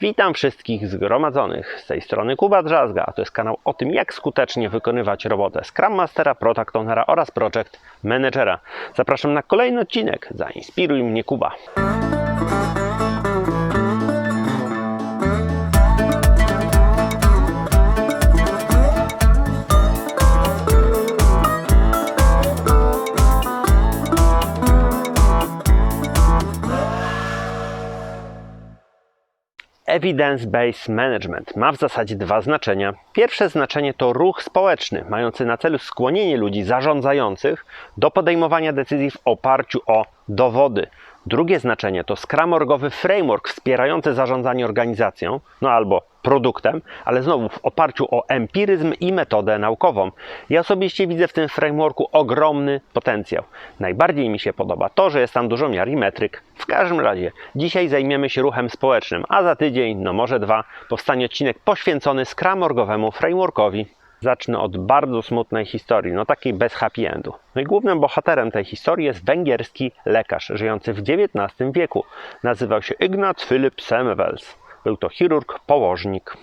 Witam wszystkich zgromadzonych. Z tej strony Kuba Drzazga, a to jest kanał o tym, jak skutecznie wykonywać robotę Scrum Mastera, Product Ownera oraz Project Managera. Zapraszam na kolejny odcinek. Zainspiruj mnie Kuba. Evidence-Based Management ma w zasadzie dwa znaczenia. Pierwsze znaczenie to ruch społeczny, mający na celu skłonienie ludzi zarządzających do podejmowania decyzji w oparciu o dowody. Drugie znaczenie to skramorgowy framework wspierający zarządzanie organizacją, no albo produktem, ale znowu w oparciu o empiryzm i metodę naukową. Ja osobiście widzę w tym frameworku ogromny potencjał. Najbardziej mi się podoba to, że jest tam dużo miar i metryk. W każdym razie, dzisiaj zajmiemy się ruchem społecznym, a za tydzień, no może dwa, powstanie odcinek poświęcony skramorgowemu frameworkowi. Zacznę od bardzo smutnej historii, no takiej bez happy endu. No i głównym bohaterem tej historii jest węgierski lekarz żyjący w XIX wieku. Nazywał się Ignaz Philipp Semmelweis. Był to chirurg, położnik.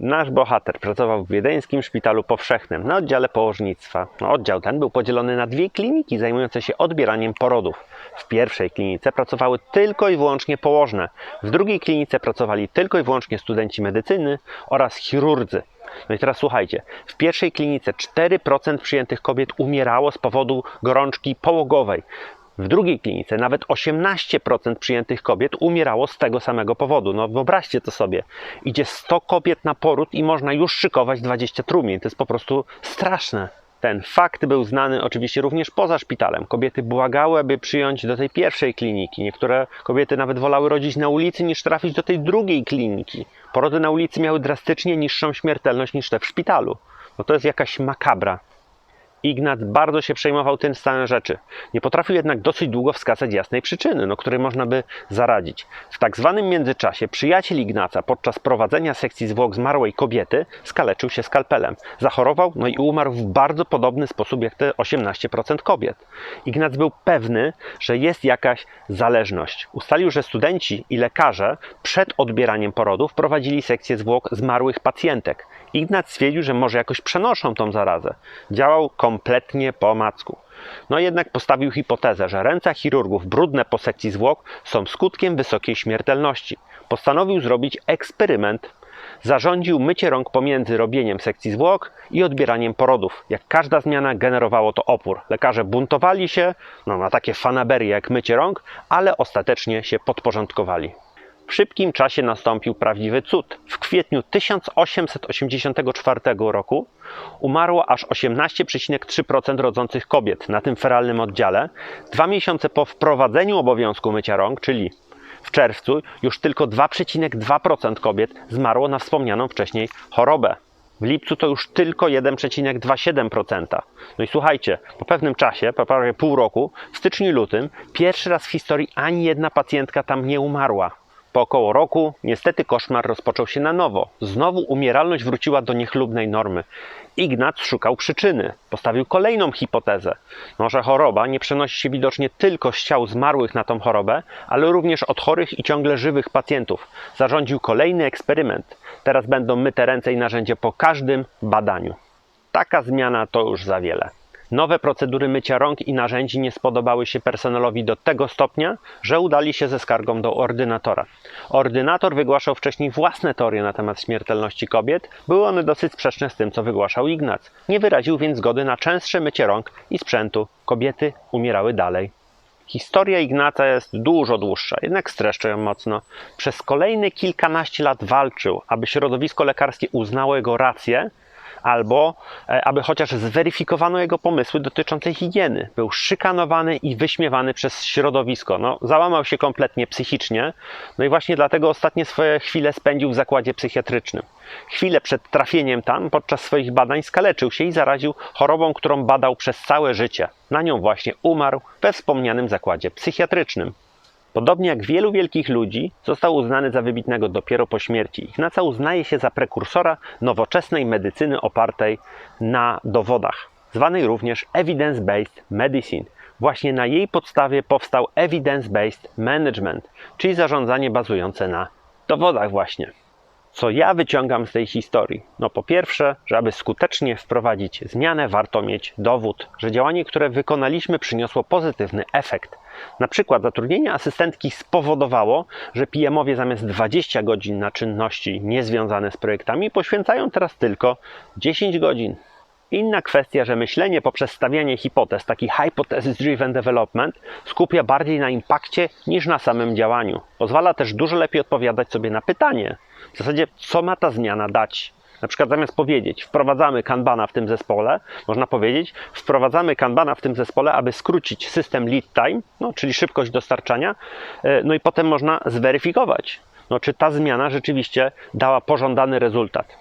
Nasz bohater pracował w wiedeńskim szpitalu powszechnym na oddziale położnictwa. No, oddział ten był podzielony na dwie kliniki zajmujące się odbieraniem porodów. W pierwszej klinice pracowały tylko i wyłącznie położne, w drugiej klinice pracowali tylko i wyłącznie studenci medycyny oraz chirurdzy. No i teraz słuchajcie, w pierwszej klinice 4% przyjętych kobiet umierało z powodu gorączki połogowej. W drugiej klinice nawet 18% przyjętych kobiet umierało z tego samego powodu. No wyobraźcie to sobie. Idzie 100 kobiet na poród i można już szykować 20 trumien. To jest po prostu straszne. Ten fakt był znany oczywiście również poza szpitalem. Kobiety błagały, aby przyjąć do tej pierwszej kliniki. Niektóre kobiety nawet wolały rodzić na ulicy niż trafić do tej drugiej kliniki. Porody na ulicy miały drastycznie niższą śmiertelność niż te w szpitalu. No to jest jakaś makabra. Ignat bardzo się przejmował tym stanem rzeczy. Nie potrafił jednak dosyć długo wskazać jasnej przyczyny, no, której można by zaradzić. W tak zwanym międzyczasie przyjaciel Ignaca podczas prowadzenia sekcji zwłok zmarłej kobiety skaleczył się skalpelem. Zachorował no i umarł w bardzo podobny sposób jak te 18% kobiet. Ignac był pewny, że jest jakaś zależność. Ustalił, że studenci i lekarze przed odbieraniem porodów prowadzili sekcję zwłok zmarłych pacjentek. Ignac stwierdził, że może jakoś przenoszą tą zarazę. Działał kompletnie po omacku. No jednak postawił hipotezę, że ręce chirurgów brudne po sekcji zwłok są skutkiem wysokiej śmiertelności. Postanowił zrobić eksperyment. Zarządził mycie rąk pomiędzy robieniem sekcji zwłok i odbieraniem porodów. Jak każda zmiana generowało to opór. Lekarze buntowali się no, na takie fanaberie jak mycie rąk, ale ostatecznie się podporządkowali. W szybkim czasie nastąpił prawdziwy cud. W kwietniu 1884 roku umarło aż 18,3% rodzących kobiet na tym feralnym oddziale. Dwa miesiące po wprowadzeniu obowiązku mycia rąk, czyli w czerwcu, już tylko 2,2% kobiet zmarło na wspomnianą wcześniej chorobę. W lipcu to już tylko 1,27%. No i słuchajcie, po pewnym czasie, po prawie pół roku, w styczniu lutym, pierwszy raz w historii ani jedna pacjentka tam nie umarła. Po około roku, niestety koszmar rozpoczął się na nowo. Znowu umieralność wróciła do niechlubnej normy. Ignat szukał przyczyny. Postawił kolejną hipotezę. Może choroba nie przenosi się widocznie tylko z ciał zmarłych na tą chorobę, ale również od chorych i ciągle żywych pacjentów. Zarządził kolejny eksperyment. Teraz będą myte ręce i narzędzie po każdym badaniu. Taka zmiana to już za wiele. Nowe procedury mycia rąk i narzędzi nie spodobały się personelowi do tego stopnia, że udali się ze skargą do ordynatora. Ordynator wygłaszał wcześniej własne teorie na temat śmiertelności kobiet, były one dosyć sprzeczne z tym, co wygłaszał Ignac. Nie wyraził więc zgody na częstsze mycie rąk i sprzętu. Kobiety umierały dalej. Historia Ignaca jest dużo dłuższa, jednak streszczę ją mocno. Przez kolejne kilkanaście lat walczył, aby środowisko lekarskie uznało jego rację, albo e, aby chociaż zweryfikowano jego pomysły dotyczące higieny. Był szykanowany i wyśmiewany przez środowisko. No, załamał się kompletnie psychicznie, no i właśnie dlatego ostatnie swoje chwile spędził w zakładzie psychiatrycznym. Chwilę przed trafieniem tam, podczas swoich badań, skaleczył się i zaraził chorobą, którą badał przez całe życie. Na nią właśnie umarł we wspomnianym zakładzie psychiatrycznym. Podobnie jak wielu wielkich ludzi, został uznany za wybitnego dopiero po śmierci. Ignaca uznaje się za prekursora nowoczesnej medycyny opartej na dowodach, zwanej również evidence-based medicine. Właśnie na jej podstawie powstał evidence-based management, czyli zarządzanie bazujące na dowodach właśnie. Co ja wyciągam z tej historii? No po pierwsze, że aby skutecznie wprowadzić zmianę, warto mieć dowód, że działanie, które wykonaliśmy, przyniosło pozytywny efekt. Na przykład zatrudnienie asystentki spowodowało, że PM-owie zamiast 20 godzin na czynności niezwiązane z projektami poświęcają teraz tylko 10 godzin. Inna kwestia, że myślenie poprzez stawianie hipotez, taki hypothesis-driven development, skupia bardziej na impakcie niż na samym działaniu. Pozwala też dużo lepiej odpowiadać sobie na pytanie, w zasadzie co ma ta zmiana dać. Na przykład zamiast powiedzieć, wprowadzamy kanbana w tym zespole, można powiedzieć, wprowadzamy kanbana w tym zespole, aby skrócić system lead time, no, czyli szybkość dostarczania, e, no i potem można zweryfikować, no, czy ta zmiana rzeczywiście dała pożądany rezultat.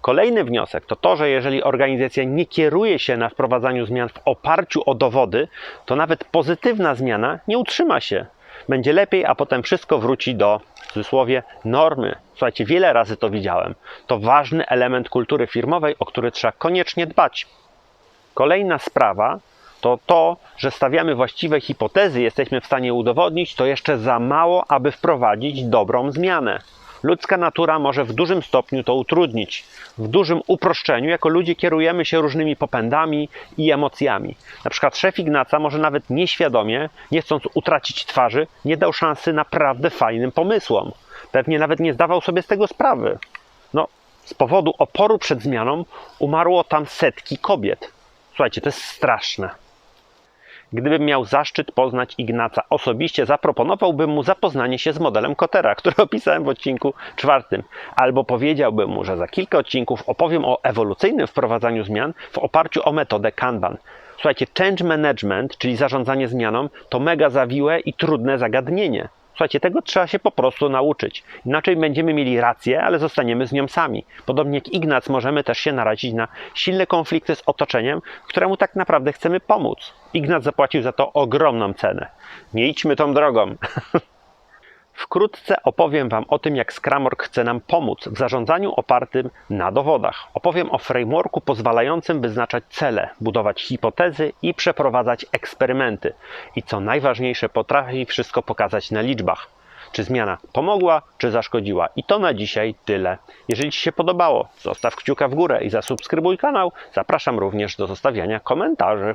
Kolejny wniosek to to, że jeżeli organizacja nie kieruje się na wprowadzaniu zmian w oparciu o dowody, to nawet pozytywna zmiana nie utrzyma się. Będzie lepiej, a potem wszystko wróci do w cudzysłowie normy. Słuchajcie, wiele razy to widziałem. To ważny element kultury firmowej, o który trzeba koniecznie dbać. Kolejna sprawa to to, że stawiamy właściwe hipotezy, jesteśmy w stanie udowodnić, to jeszcze za mało, aby wprowadzić dobrą zmianę. Ludzka natura może w dużym stopniu to utrudnić. W dużym uproszczeniu, jako ludzie kierujemy się różnymi popędami i emocjami. Na przykład szef Ignaca może nawet nieświadomie, nie chcąc utracić twarzy, nie dał szansy naprawdę fajnym pomysłom. Pewnie nawet nie zdawał sobie z tego sprawy. No, z powodu oporu przed zmianą umarło tam setki kobiet. Słuchajcie, to jest straszne. Gdybym miał zaszczyt poznać Ignaca osobiście, zaproponowałbym mu zapoznanie się z modelem Kotera, który opisałem w odcinku czwartym. Albo powiedziałbym mu, że za kilka odcinków opowiem o ewolucyjnym wprowadzaniu zmian w oparciu o metodę Kanban. Słuchajcie, change management, czyli zarządzanie zmianą, to mega zawiłe i trudne zagadnienie. Słuchajcie, tego trzeba się po prostu nauczyć. Inaczej będziemy mieli rację, ale zostaniemy z nią sami. Podobnie jak Ignac, możemy też się narazić na silne konflikty z otoczeniem, któremu tak naprawdę chcemy pomóc. Ignac zapłacił za to ogromną cenę. Nie idźmy tą drogą. Wkrótce opowiem Wam o tym, jak Scrumorg chce nam pomóc w zarządzaniu opartym na dowodach. Opowiem o frameworku pozwalającym wyznaczać cele, budować hipotezy i przeprowadzać eksperymenty. I co najważniejsze, potrafi wszystko pokazać na liczbach. Czy zmiana pomogła, czy zaszkodziła. I to na dzisiaj tyle. Jeżeli Ci się podobało, zostaw kciuka w górę i zasubskrybuj kanał. Zapraszam również do zostawiania komentarzy.